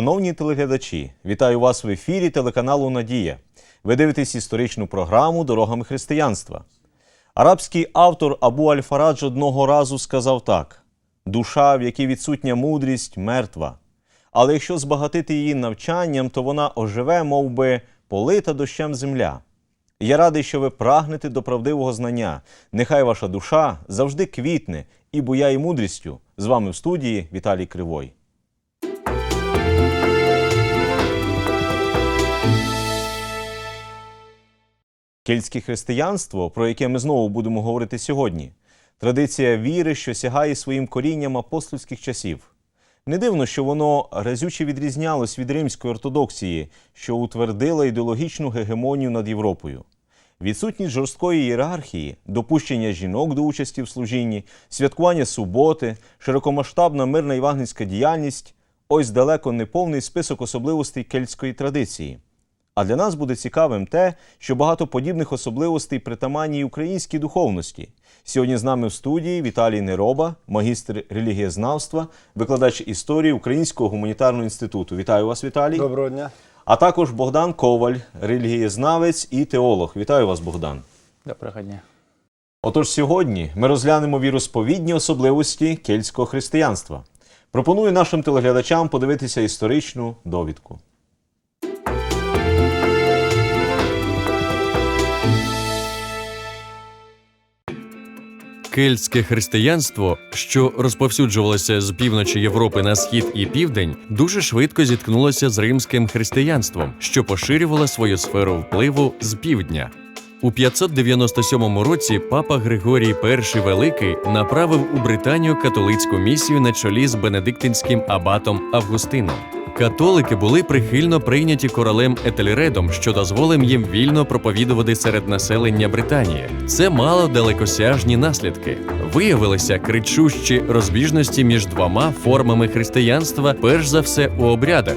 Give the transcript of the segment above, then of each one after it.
Шановні телеглядачі, вітаю вас в ефірі телеканалу Надія. Ви дивитесь історичну програму Дорогами християнства. Арабський автор Абу Аль-Фарадж одного разу сказав так: душа, в якій відсутня мудрість, мертва. Але якщо збагатити її навчанням, то вона оживе, мов би, полита дощем земля. Я радий, що ви прагнете до правдивого знання. Нехай ваша душа завжди квітне і буяє мудрістю. З вами в студії Віталій Кривой. Кельтське християнство, про яке ми знову будемо говорити сьогодні, традиція віри, що сягає своїм корінням апостольських часів. Не дивно, що воно разюче відрізнялось від римської ортодоксії, що утвердила ідеологічну гегемонію над Європою. Відсутність жорсткої ієрархії, допущення жінок до участі в служінні, святкування суботи, широкомасштабна мирна євангельська діяльність ось далеко не повний список особливостей кельтської традиції. А для нас буде цікавим те, що багато подібних особливостей притаманні українській духовності. Сьогодні з нами в студії Віталій Нероба, магістр релігієзнавства, викладач історії Українського гуманітарного інституту. Вітаю вас, Віталій. Доброго дня. А також Богдан Коваль, релігієзнавець і теолог. Вітаю вас, Богдан. Доброго дня. Отож, сьогодні ми розглянемо віросповідні особливості кельтського християнства. Пропоную нашим телеглядачам подивитися історичну довідку. Кельтське християнство, що розповсюджувалося з півночі Європи на схід і південь, дуже швидко зіткнулося з римським християнством, що поширювало свою сферу впливу з півдня. У 597 році папа Григорій І Великий направив у Британію католицьку місію на чолі з бенедиктинським абатом Августином. Католики були прихильно прийняті королем Етельредом, що дозволив їм вільно проповідувати серед населення Британії. Це мало далекосяжні наслідки. Виявилися кричущі розбіжності між двома формами християнства, перш за все у обрядах.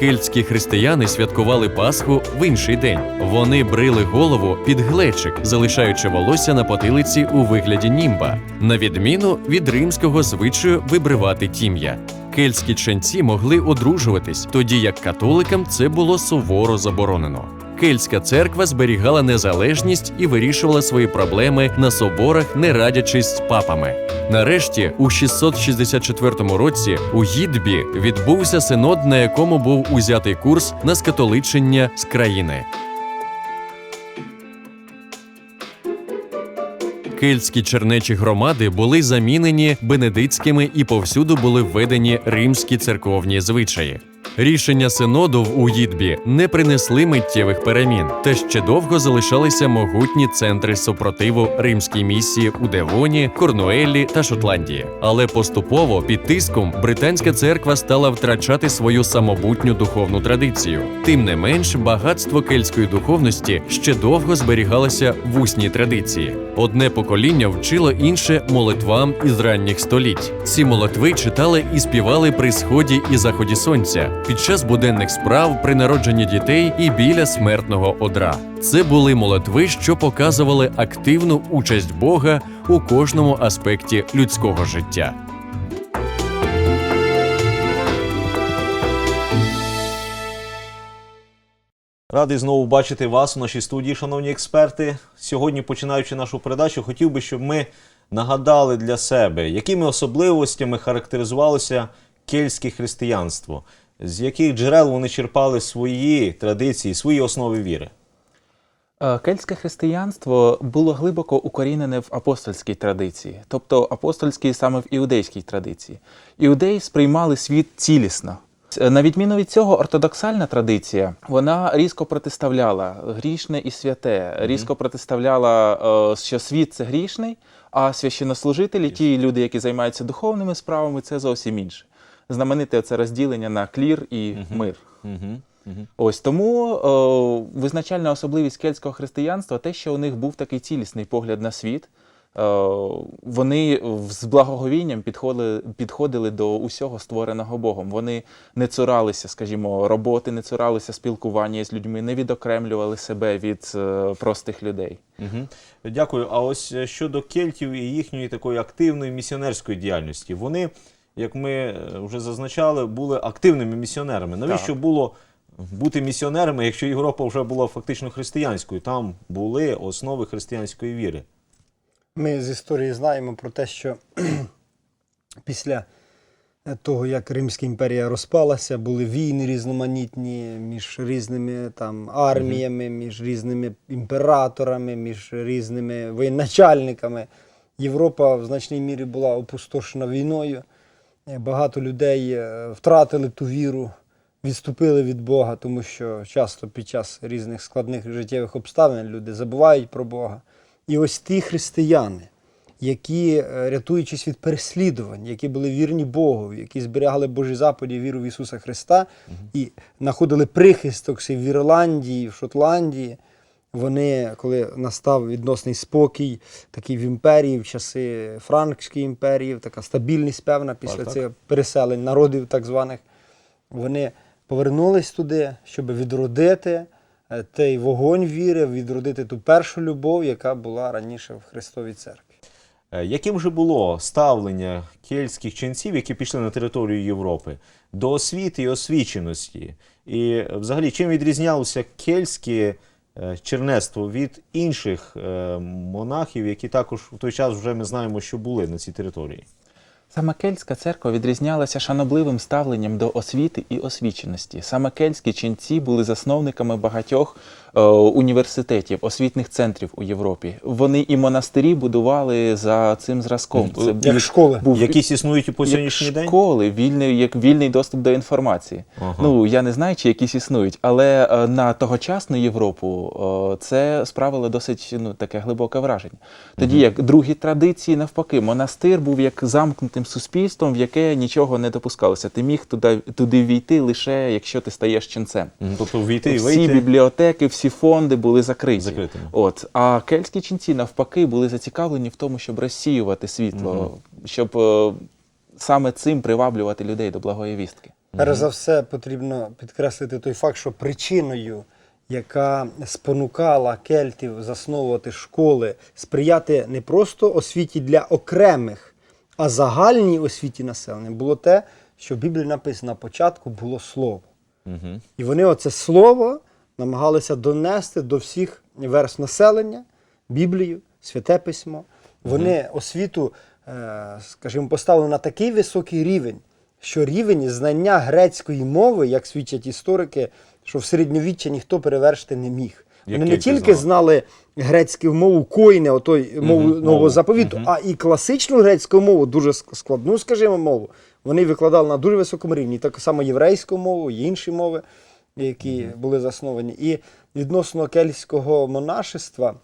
Кельтські християни святкували Пасху в інший день. Вони брили голову під глечик, залишаючи волосся на потилиці у вигляді німба, на відміну від римського звичаю вибривати тім'я. Кельтські ченці могли одружуватись, тоді як католикам це було суворо заборонено. Кельтська церква зберігала незалежність і вирішувала свої проблеми на соборах, не радячись з папами. Нарешті, у 664 році у Гідбі відбувся синод, на якому був узятий курс на скатоличення з країни. Кельтські чернечі громади були замінені бенедицькими і повсюду були введені римські церковні звичаї. Рішення синоду в Уїдбі не принесли миттєвих перемін, та ще довго залишалися могутні центри супротиву римській місії у Девоні, Корнуеллі та Шотландії. Але поступово під тиском британська церква стала втрачати свою самобутню духовну традицію. Тим не менш, багатство кельтської духовності ще довго зберігалося в усній традиції. Одне покоління вчило інше молитвам із ранніх століть. Ці молитви читали і співали при сході і заході сонця, під час буденних справ, при народженні дітей і біля смертного одра. Це були молитви, що показували активну участь Бога у кожному аспекті людського життя. Радий знову бачити вас у нашій студії, шановні експерти. Сьогодні, починаючи нашу передачу, хотів би, щоб ми нагадали для себе, якими особливостями характеризувалося кельтське християнство, з яких джерел вони черпали свої традиції, свої основи віри. Е, Кельтське християнство було глибоко укорінене в апостольській традиції, тобто апостольській саме в іудейській традиції. Іудеї сприймали світ цілісно. Е, На відміну від цього, ортодоксальна традиція вона різко протиставляла грішне і святе, різко протиставляла, е, що світ це грішний, а священнослужителі, ті люди, які займаються духовними справами, це зовсім інше. Знамените це розділення на клір і мир. Ось тому о, визначальна особливість кельтського християнства те, що у них був такий цілісний погляд на світ. О, вони з благоговінням підходили, підходили до усього створеного Богом. Вони не цуралися, скажімо, роботи, не цуралися спілкування з людьми, не відокремлювали себе від е, простих людей. Угу. Дякую. А ось е, щодо кельтів і їхньої такої активної місіонерської діяльності, вони як ми е, вже зазначали, були активними місіонерами. Навіщо Так. було бути місіонерами, якщо Європа вже була фактично християнською? Там були основи християнської віри. Ми з історії знаємо про те, що після того, як Римська імперія розпалася, були війни різноманітні між різними там арміями, між різними імператорами, між різними воєначальниками. Європа в значній мірі була опустошена війною. Багато людей е, втратили ту віру, відступили від Бога, тому що часто під час різних складних життєвих обставин люди забувають про Бога. І ось ті християни, які, е, рятуючись від переслідувань, які були вірні Богу, які зберігали Божі заповіді, віру в Ісуса Христа і знаходили прихисток в Ірландії, в Шотландії. Вони, коли настав відносний спокій, такий в імперії, в часи Франкської імперії, така стабільність певна після Так, так. цих переселень народів так званих, вони повернулись туди, щоб відродити е, той вогонь віри, відродити ту першу любов, яка була раніше в Христовій церкві. Е, Яким же було ставлення кельтських ченців, які пішли на територію Європи, до освіти і освіченості? І взагалі, чим відрізнялося кельтське е, чернецтво від інших е, монахів, які також в той час вже ми знаємо, що були на цій території? Саме кельтська церква відрізнялася шанобливим ставленням до освіти і освіченості. Саме кельтські ченці були засновниками багатьох е, університетів, освітних центрів у Європі. Вони і монастирі будували за цим зразком. Це Як був- школи. був Якісь існують і по як день? школи, вільний, як вільний доступ до інформації. Ага. Ну я не знаю, чи якісь існують, але е, на тогочасну Європу е, це справило досить ну таке глибоке враження. Тоді як другі традиції, навпаки, монастир був як замкнутим суспільством, в яке нічого не допускалося. Ти міг туди, туди війти лише якщо ти стаєш ченцем. Тобто війти і Всі вийти бібліотеки, всі фонди були закриті. Закритими. От а кельтські ченці навпаки були зацікавлені в тому, щоб розсіювати світло, щоб е, саме цим приваблювати людей до благої вістки. Перш за все, потрібно підкреслити той факт, що причиною, яка спонукала кельтів засновувати школи, сприяти не просто освіті для окремих, а загальній освіті населення, було те, що в Біблії написано на початку було слово. Мгм. І вони оце слово намагалися донести до всіх верст населення, Біблію, Святе Письмо. Вони освіту, е, скажімо, поставили на такий високий рівень, що рівень знання грецької мови, як свідчать історики, що в середньовіччя ніхто перевершити не міг. Вони не тільки знали. грецьку мову койне, отой мову мову. нового заповіту, а і класичну грецьку мову, дуже складну, скажімо, мову. Вони викладали на дуже високому рівні, так само єврейську мову, і інші мови, які були засновані. І відносно кельтського монашества,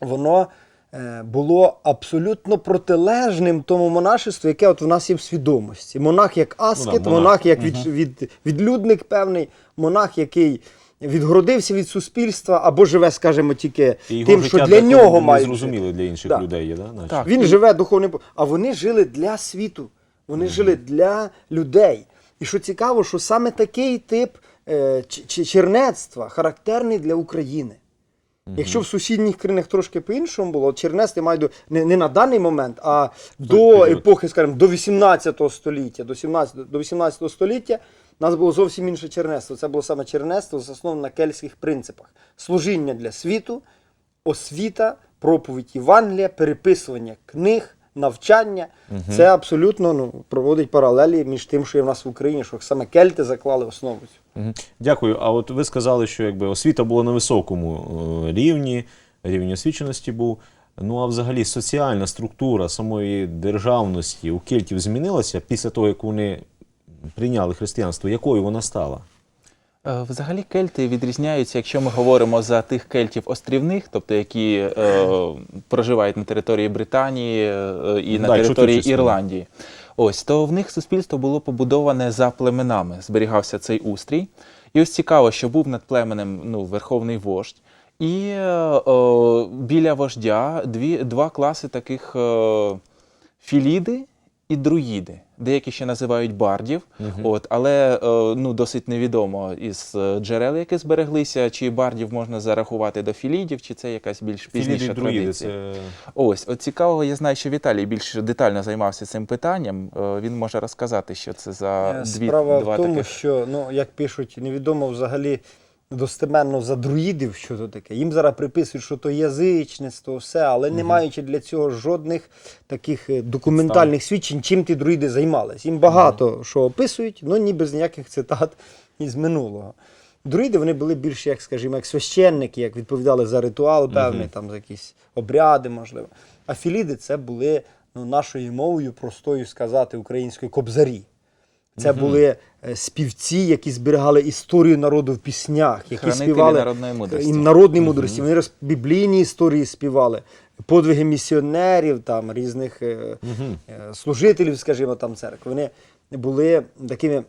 воно е, було абсолютно протилежним тому монашеству, яке от в нас є в свідомості. Монах як аскет, Ну да, монах. монах як від, від, відлюдник певний, монах, який відгородився від суспільства або живе, скажімо, тільки І його тим, що для нього не мають. зрозуміло для інших Да. людей є, да? наче? Так. Він живе духовним. А вони жили для світу. Вони жили для людей. І що цікаво, що саме такий тип е, ч- ч- чернецтва характерний для України. Якщо в сусідніх країнах трошки по-іншому було, чернецтво маю до не, не на даний момент, а до період. епохи, скажімо, до 18 століття, до 17, до 18 століття у нас було зовсім інше чернецтво. Це було саме чернецтво, засноване на кельтських принципах: служіння для світу, освіта, проповідь Євангелія, переписування книг, навчання. Це абсолютно ну, проводить паралелі між тим, що є в нас в Україні, що саме кельти заклали основу. Мгм. Дякую. А от ви сказали, що якби освіта була на високому е, рівні, рівень освіченості був. Ну а взагалі соціальна структура самої державності у кельтів змінилася після того, як вони прийняли християнство. Якою вона стала? Е, Взагалі кельти відрізняються, якщо ми говоримо за тих кельтів острівних, тобто які е, проживають на території Британії е, і на Да, території. Ірландії. Ось то в них суспільство було побудоване за племенами, зберігався цей устрій. І ось цікаво, що був над племенем ну, верховний вождь, і е, о, біля вождя дві, два класи таких е, філіди і друїди. Деякі ще називають бардів. От, але е, ну, досить невідомо із е, джерел, які збереглися, чи бардів можна зарахувати до філідів, чи це якась більш пізніша Філіди друїди традиція. це Ось, от цікавого, я знаю, що Віталій більш детально займався цим питанням. Е, Він може розказати, що це за дві Справа два в тому, таких. що, ну, як пишуть, невідомо взагалі достеменно за друїдів, що то таке. Їм зараз приписують, що то язичництво, все, але не маючи для цього жодних таких е, документальних свідчень, чим ті друїди займалися. Їм багато що описують, але ні без ніяких цитат із минулого. Друїди вони були більш, як скажімо, як священники, як відповідали за ритуал певний, там за якісь обряди, можливо. А філіди це були ну, нашою мовою, простою сказати, українською кобзарі. Це були е, співці, які зберігали історію народу в піснях, які Хранителі співали народної мудрості. і народної мудрості. Вони роз- біблійні історії співали, подвиги місіонерів, там різних е, е, служителів, скажімо, там церкви. Вони були такими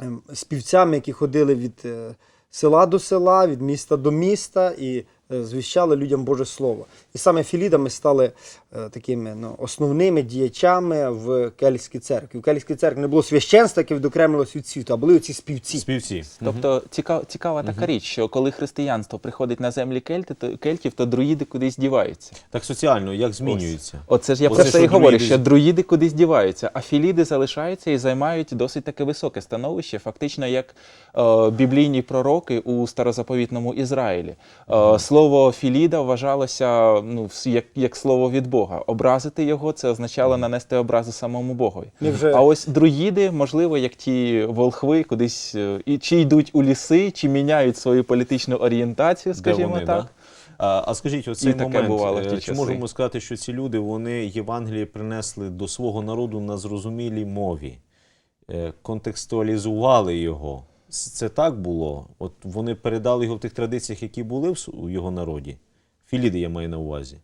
ем, співцями, які ходили від е, села до села, від міста до міста і е, звіщали людям Боже Слово. І саме філідами стали е, такими ну, основними діячами в Кельтській церкві. В Кельтській церкві не було священства, яке відокремилось від світу, а були оці співці. співці. Тобто цікава, цікава така річ, що коли християнство приходить на землі кельти, то, кельтів, то друїди кудись діваються. Так соціально, як змінюється? Оце ж я Оце, про це що і говорю, друїди- що друїди кудись діваються, а філіди залишаються і займають досить таке високе становище, фактично як е, біблійні пророки у старозаповітному Ізраїлі. Е, слово філіда вважалося ну, вс- як, як слово від Бога. Образити його це означало нанести образу самому Богові. Ми вже- А ось друїди, можливо, як ті волхви, кудись е, і чи йдуть у ліси, чи міняють свою політичну орієнтацію, скажімо вони, так. Да? А, а скажіть, оцей І таке момент, бувало в е, ті чи часи. можемо сказати, що ці люди вони Євангеліє принесли до свого народу на зрозумілій мові, е, контекстуалізували його? Це так було? От вони передали його в тих традиціях, які були в його народі? Філіди я маю на увазі.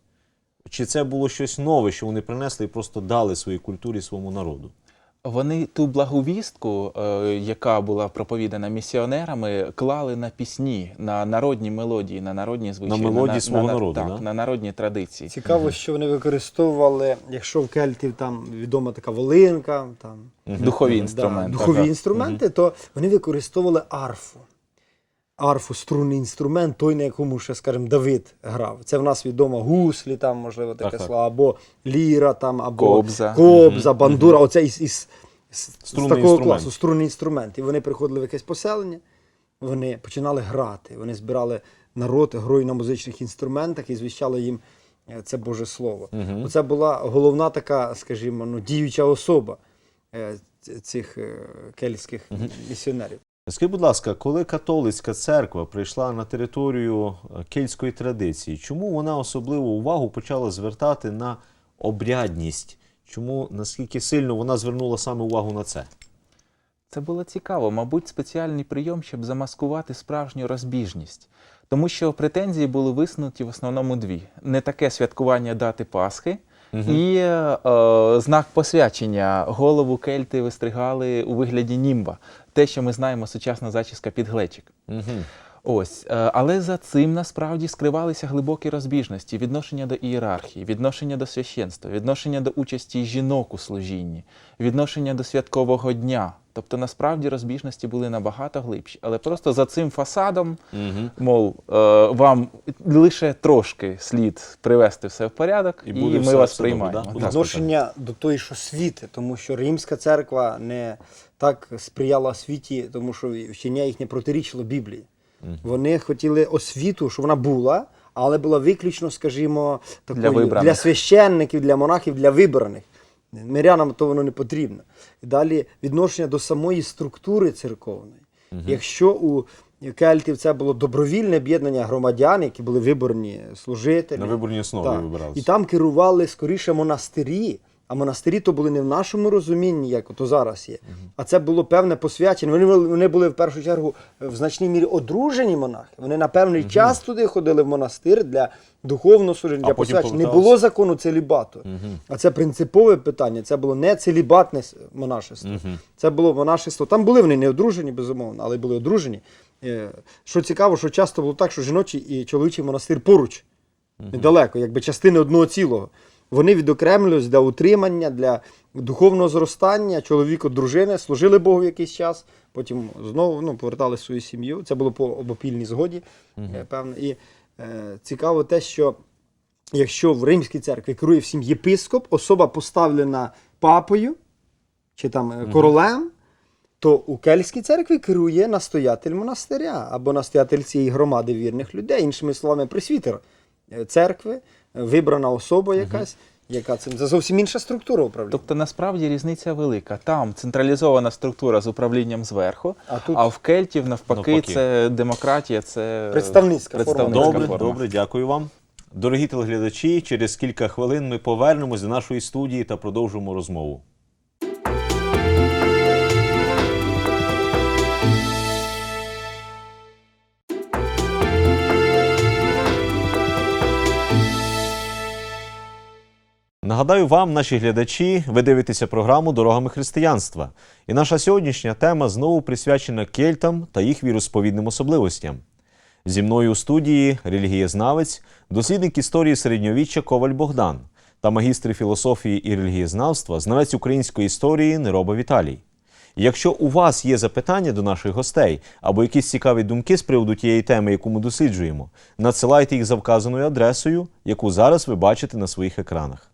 Чи це було щось нове, що вони принесли і просто дали своїй культурі своєму народу? Вони ту благовістку, е, яка була проповідана місіонерами, клали на пісні, на народні мелодії, на народні звичаї. мелодії свого народу, Так, да? на народні традиції. Цікаво, що вони використовували, якщо в кельтів там відома така волинка, там Духові да, інструменти. духові Ага. інструменти, то вони використовували арфу. Арфу, струнний інструмент, той, на якому ще, скажімо, Давид грав. Це в нас відомо гуслі, там, можливо, таке Так, слово, або ліра, там, або Кобза. кобза бандура. Оце із, із, з, з такого інструмент. класу, струнний інструмент. І вони приходили в якесь поселення, вони починали грати. Вони збирали народ грою на музичних інструментах і звіщали їм е, це Боже Слово. Оце була головна така, скажімо, ну, діюча особа е, цих е, кельтських місіонерів. Скажіть, будь ласка, коли католицька церква прийшла на територію е, кельтської традиції, чому вона особливу увагу почала звертати на обрядність? Чому наскільки сильно вона звернула саме увагу на це? Це було цікаво, мабуть, спеціальний прийом, щоб замаскувати справжню розбіжність. Тому що претензії були висунуті в основному дві: не таке святкування дати Пасхи. І е, знак посвячення голову кельти вистригали у вигляді німба, те, що ми знаємо, сучасна зачіска під глечик. Угу. Ось, е, але за цим насправді скривалися глибокі розбіжності, відношення до ієрархії, відношення до священства, відношення до участі жінок у служінні, відношення до святкового дня. Тобто насправді розбіжності були набагато глибші. Але просто за цим фасадом, мов, е, вам лише трошки слід привести все в порядок, І і, ми все- вас приймаємо. да? Так. Відношення до тої, що світи, тому що Римська церква не так сприяла світі, тому що вчення їх не протирічило Біблії. Вони хотіли освіту, щоб вона була, але була виключно, скажімо, такою вибраних. для священників, для монахів, для вибраних. Мирянам то воно не потрібно. І далі відношення до самої структури церковної. Якщо у кельтів це було добровільне об'єднання громадян, які були виборні служителі. На виборній основі вибиралися. І там керували скоріше монастирі. А монастирі то були не в нашому розумінні, як то зараз є. А це було певне посвячення. Вони, вони були в першу чергу в значній мірі одружені монахи. Вони на певний час туди ходили в монастир для духовного служення, для посвячення. Не було закону целібату. А це принципове питання. Це було не целібатне монашество. Це було монашество. Там були вони не одружені, безумовно, але були одружені. Е, Що цікаво, що часто було так, що жіночий і чоловічий монастир поруч недалеко, якби частини одного цілого. Вони відокремлювалися для утримання, для духовного зростання. Чоловік от дружини служили Богу якийсь час, потім знову ну, повертали свою сім'ю. Це було по обопільній згоді, е, певно. І е, цікаво те, що якщо в Римській церкві керує всім єпископ, особа поставлена папою чи там е, королем, то у Кельтській церкві керує настоятель монастиря або настоятель цієї громади вірних людей, іншими словами, присвітер церкви, вибрана особа якась, яка цим це зовсім інша структура управління. Тобто насправді різниця велика. Там централізована структура з управлінням зверху, А тут- а в Кельтів навпаки, Навпаки. це демократія, це Представницька форма. представницька Добре, форма. добре, дякую вам. Дорогі телеглядачі, через кілька хвилин ми повернемось до нашої студії та продовжимо розмову. Нагадаю вам, наші глядачі, ви дивитеся програму Дорогами християнства. І наша сьогоднішня тема знову присвячена кельтам та їх віросповідним особливостям. Зі мною у студії релігієзнавець, дослідник історії середньовіччя Коваль Богдан та магістр філософії і релігієзнавства, знавець української історії Нероба Віталій. Якщо у вас є запитання до наших гостей або якісь цікаві думки з приводу тієї теми, яку ми досліджуємо, надсилайте їх за вказаною адресою, яку зараз ви бачите на своїх екранах.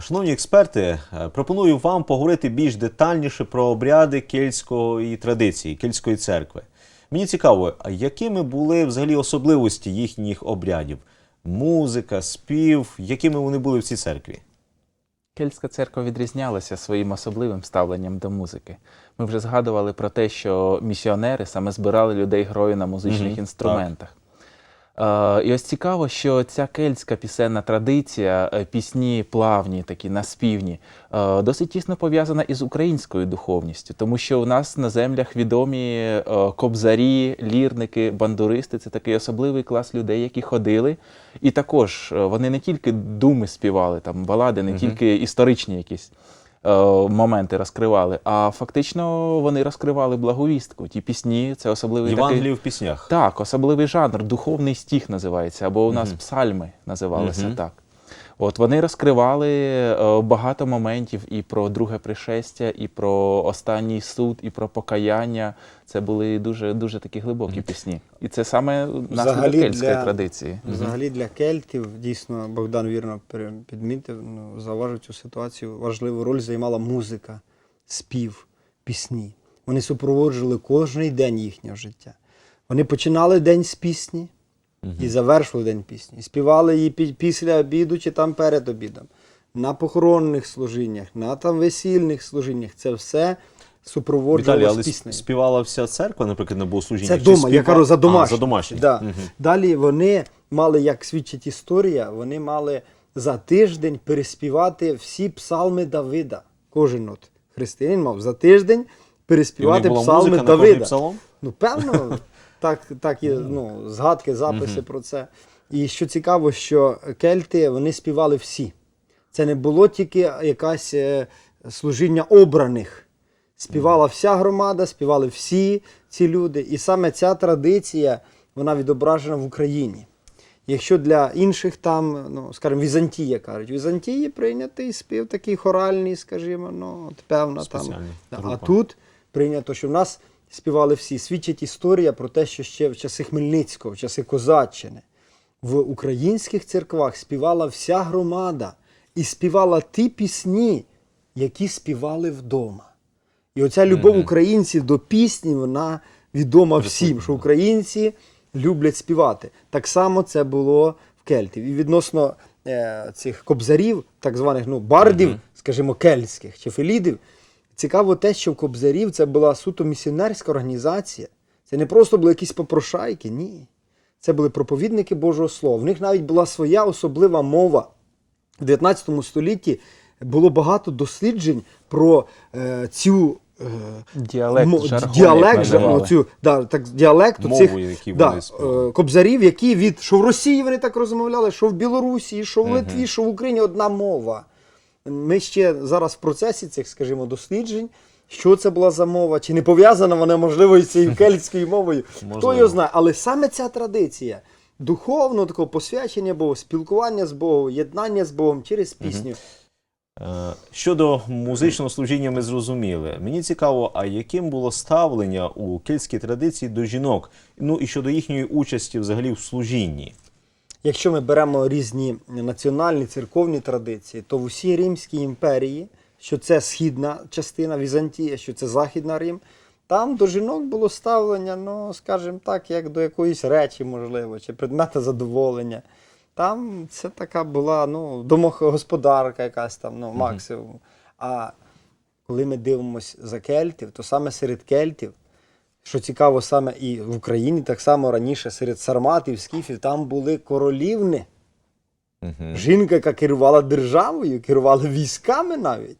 Шановні експерти, е, пропоную вам поговорити більш детальніше про обряди кельтської традиції, кельтської церкви. Мені цікаво, якими були взагалі особливості їхніх обрядів? Музика, спів, якими вони були в цій церкві? Кельтська церква відрізнялася своїм особливим ставленням до музики. Ми вже згадували про те, що місіонери саме збирали людей грою на музичних Мгм, інструментах. Е, і ось цікаво, що ця кельтська пісенна традиція, е, пісні плавні, такі наспівні, е, досить тісно пов'язана із українською духовністю, тому що у нас на землях відомі е, кобзарі, лірники, бандуристи. Це такий особливий клас людей, які ходили. І також е, вони не тільки думи співали, там балади, не тільки історичні якісь. е, моменти розкривали, а фактично вони розкривали благовістку. Ті пісні, це особливий Євангелії такий... в піснях. Так, особливий жанр, духовний стіг називається, або у нас псальми називалися угу. так. От вони розкривали е, багато моментів і про друге пришестя, і про останній суд, і про покаяння. Це були дуже дуже такі глибокі пісні. І це саме наслідок Взагалі кельтської для- традиції. Взагалі для кельтів дійсно Богдан вірно підмітив, ну, зауважив цю ситуацію. Важливу роль займала музика, спів, пісні. Вони супроводжували кожний день їхнього життя. Вони починали день з пісні і завершували день пісні. Співали її пі- після обіду чи там перед обідом. На похоронних служіннях, на там весільних служіннях. Це все супроводжувалося але піснею. співала вся церква, наприклад, на богослужіннях? Це дома, я кажу за А, за домашнє. Да. Мгм. Далі вони мали, як свідчить історія, вони мали за тиждень переспівати всі псалми Давида. Кожен от християнин мав за тиждень переспівати псалми музика на Давида. псалом? Ну, певно, так, так є ну, згадки, записи про це. І що цікаво, що кельти вони співали всі. Це не було тільки якась е, служіння обраних. Співала вся громада, співали всі ці люди. І саме ця традиція вона відображена в Україні. Якщо для інших там, ну, скажімо, Візантія кажуть, в Візантії прийнятий спів такий хоральний, скажімо, ну, от певна там. Да, група. А тут прийнято, що в нас співали всі. Свідчить історія про те, що ще в часи Хмельницького, в часи Козаччини, в українських церквах співала вся громада і співала ті пісні, які співали вдома. І оця любов українців до пісні, вона відома всім, що українці люблять співати. Так само це було в кельтів. І відносно е, цих кобзарів, так званих ну, бардів, скажімо, кельтських чи фелідів, цікаво те, що в кобзарів це була суто місіонерська організація. Це не просто були якісь попрошайки, ні. Це були проповідники Божого Слова. В них навіть була своя особлива мова. В 19 столітті було багато досліджень про е, цю е, Діалект, мо- жаргон, діалект, ну, цю, да, так, діалекту Мову, цих які да, е, кобзарів, які від що в Росії вони так розмовляли, що в Білорусі, що в Литві, що в Україні одна мова. Ми ще зараз в процесі цих, скажімо, досліджень. Що це була за мова? Чи не пов'язана вона, можливо, із цією кельтською мовою? Хто його знає? Але саме ця традиція духовного такого посвячення Богу, спілкування з Богом, єднання з Богом через пісню. Е, Щодо музичного служіння, ми зрозуміли. Мені цікаво, а яким було ставлення у кельтській традиції до жінок? Ну і щодо їхньої участі взагалі в служінні. Якщо ми беремо різні національні церковні традиції, то в усій Римській імперії, що це східна частина Візантія, що це Західна Рим, там до жінок було ставлення, ну, скажімо так, як до якоїсь речі, можливо, чи предмета задоволення. Там це така була ну, домогосподарка якась там, ну, максимум. А коли ми дивимося за кельтів, то саме серед кельтів, що цікаво, саме і в Україні, так само раніше серед сарматів, скіфів, там були королівни. Угу. Жінка, яка керувала державою, керувала військами навіть.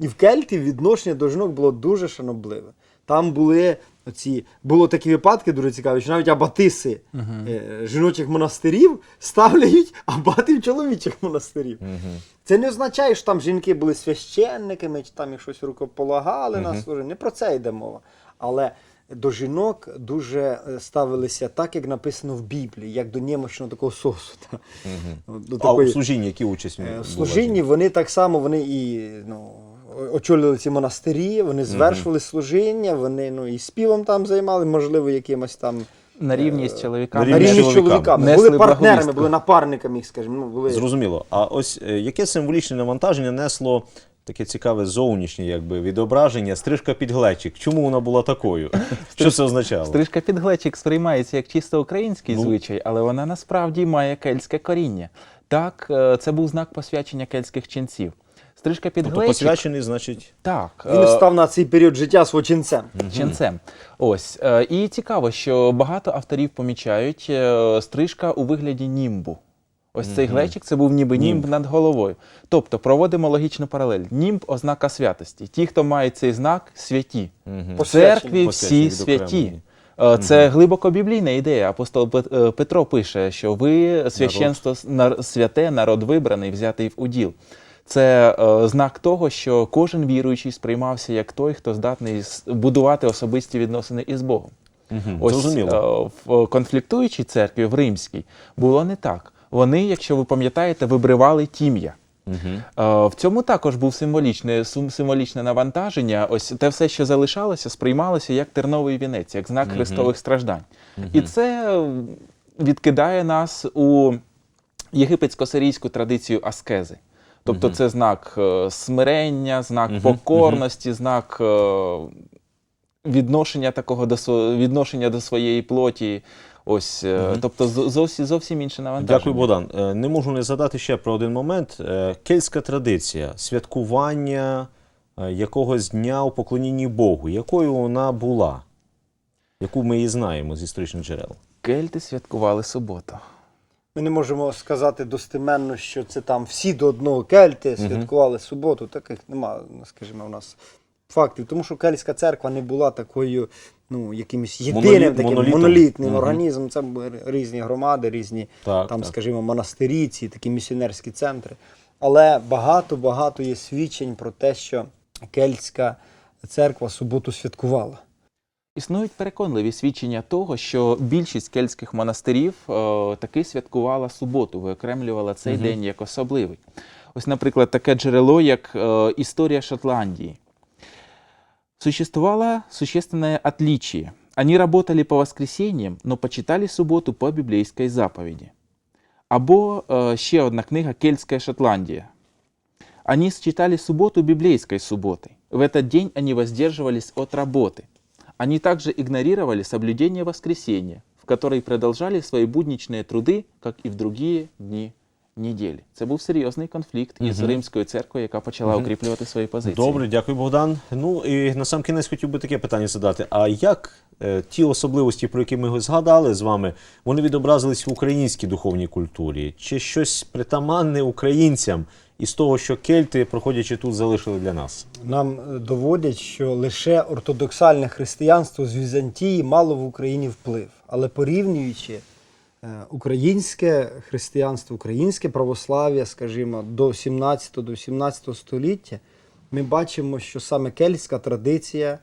І в Кельтів відношення до жінок було дуже шанобливе. Там були оці, було такі випадки дуже цікаві, що навіть абатиси е, жіночих монастирів ставляють абатів чоловічих монастирів. Це не означає, що там жінки були священниками, чи там їх щось рукополагали на служіння. Не про це йде мова. Але до жінок дуже е, ставилися так, як написано в Біблії, як до немощного такого сосуда. До А такої- у служінні які участь Е, В служінні вони так само вони і ну, очолювали ці монастирі, вони звершували служіння, вони ну, і співом там займали, можливо, якимось там На рівні з чоловіками. на на рівні з чоловіками. чоловіками. Несли Були партнерами, були напарниками їх, скажімо. Ну, були... Зрозуміло. А ось е, яке символічне навантаження несло таке цікаве зовнішнє якби, відображення, стрижка під глечик? Чому вона була такою? Що це означало? Стрижка під глечик сприймається як чисто український Ну. звичай, але вона насправді має кельтське коріння. Так, е, це був знак посвячення кельтських ченців. Стрижка під Тобто глечик. посвячений, значить, Так, Він е, став на цей період життя свого ченцем. ченцем. Ось. е, І цікаво, що багато авторів помічають стрижка у вигляді німбу. Ось цей глечик це був ніби німб, над головою. Тобто проводимо логічну паралель. Німб ознака святості. Ті, хто мають цей знак, святі. В церкві всі святі. Е, Це глибоко біблійна ідея. Апостол Пет- е, Петро пише, що ви священство святе, народ вибраний, взятий в уділ. Це е, знак того, що кожен віруючий сприймався як той, хто здатний будувати особисті відносини із Богом. Ось е, в конфліктуючій церкві в римській було не так. Вони, якщо ви пам'ятаєте, вибривали тім'я. Е, В цьому також був символічне, символічне навантаження. Ось те все, що залишалося, сприймалося як терновий вінець, як знак христових страждань. І це е, відкидає нас у єгипетсько-сирійську традицію аскези. Тобто це знак е, смирення, знак покорності, знак відношення такого до відношення до своєї плоті. Ось, е, тобто зовсім, зовсім інше навантаження. Дякую, Богдан. Е, Не можу не задати ще про один момент. Е, Кельтська традиція, святкування якогось дня у поклонінні Богу. Якою вона була? Яку ми її знаємо з історичних джерел? Кельти святкували суботу. Ми не можемо сказати достеменно, що це там всі до одного кельти святкували суботу. Таких немає, скажімо, у нас фактів. Тому що кельтська церква не була такою, ну, якимось єдиним Моноліт- таким монолітом. монолітним Мгм. організмом. Це були різні громади, різні Так, там, так. скажімо, монастирі, ці такі місіонерські центри. Але багато-багато є свідчень про те, що кельтська церква суботу святкувала. Існують переконливі свідчення того, що більшість кельтських монастирів е, таки святкувала суботу, виокремлювала цей день як особливий. Ось, наприклад, таке джерело, як е, історія Шотландії. Существовало существенное отличие. Они работали по воскресеньям, но почитали субботу по біблійській заповіді. Або е, ще одна книга Кельтська Шотландія. Они считали субботу библейской субботой. В этот день они воздерживались от работы. Они также игнорировали соблюдение воскресенья, в которой продолжали свои будничные труди, как і в другие дні неділі. Це був серйозний конфлікт із Римською церквою, яка почала укріплювати свої позиції. Добре, дякую, Богдан. Ну і на сам кінець хотів би таке питання задати: а як е, ті особливості, про які ми згадали з вами, вони відобразились в українській духовній культурі? Чи щось притаманне українцям із того, що кельти, проходячи тут, залишили для нас? Нам е, доводять, що лише ортодоксальне християнство з Візантії мало в Україні вплив. Але порівнюючи українське християнство, українське православ'я, скажімо, до 17 до 17 століття, ми бачимо, що саме кельтська традиція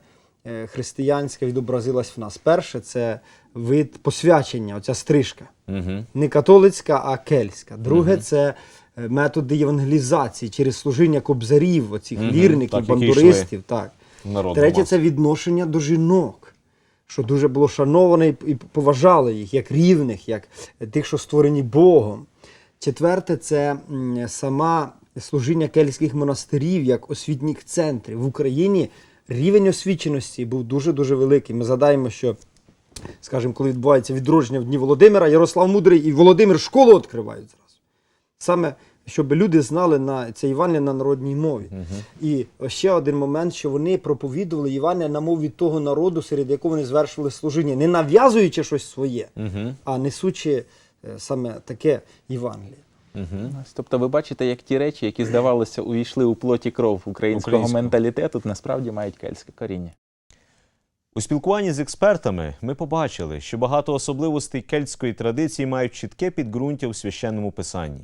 е, християнська відобразилась в нас. Перше це вид посвячення, оця стрижка. Угу. Не католицька, а кельтська. Друге це е, методи євангелізації через служіння кобзарів, оцих Мгм, лірників, так, бандуристів. Так. Народна Третє це відношення до жінок, що дуже було шановано і поважали їх як рівних, як тих, що створені Богом. Четверте це сама служіння кельтських монастирів як освітніх центрів. В Україні рівень освіченості був дуже-дуже великий. Ми згадаємо, що, скажімо, коли відбувається відродження в Дні Володимира, Ярослав Мудрий і Володимир школу відкривають зразу. Саме щоб люди знали на це Євангеліє на народній мові. І ще один момент, що вони проповідували Євангелія на мові того народу, серед якого вони звершували служіння, не нав'язуючи щось своє, Угу. а несучи е, саме таке Євангеліє. Угу. Тобто ви бачите, як ті речі, які здавалося увійшли у плоті кров українського Українського. менталітету, насправді мають кельтське коріння. У спілкуванні з експертами ми побачили, що багато особливостей кельтської традиції мають чітке підґрунтя у священному писанні.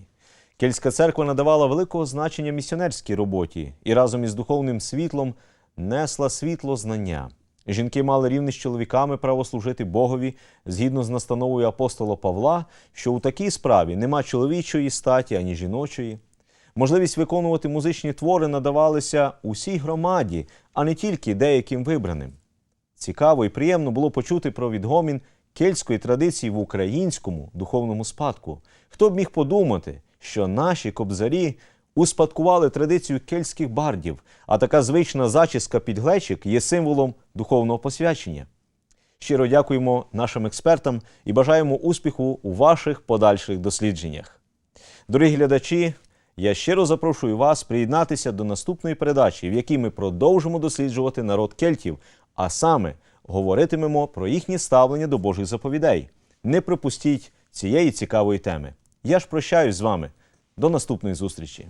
Кельтська церква надавала великого значення місіонерській роботі і разом із духовним світлом несла світло знання. Жінки мали рівне з чоловіками право служити Богові згідно з настановою апостола Павла, що у такій справі нема чоловічої статі ані жіночої. Можливість виконувати музичні твори надавалися усій громаді, а не тільки деяким вибраним. Цікаво і приємно було почути про відгомін кельтської традиції в українському духовному спадку. Хто б міг подумати, що наші кобзарі успадкували традицію кельтських бардів, а така звична зачіска під глечик є символом духовного посвячення. Щиро дякуємо нашим експертам і бажаємо успіху у ваших подальших дослідженнях. Дорогі глядачі, я щиро запрошую вас приєднатися до наступної передачі, в якій ми продовжимо досліджувати народ кельтів, а саме говоритимемо про їхнє ставлення до Божих заповідей. Не пропустіть цієї цікавої теми. Я ж прощаюсь з вами. До наступної зустрічі.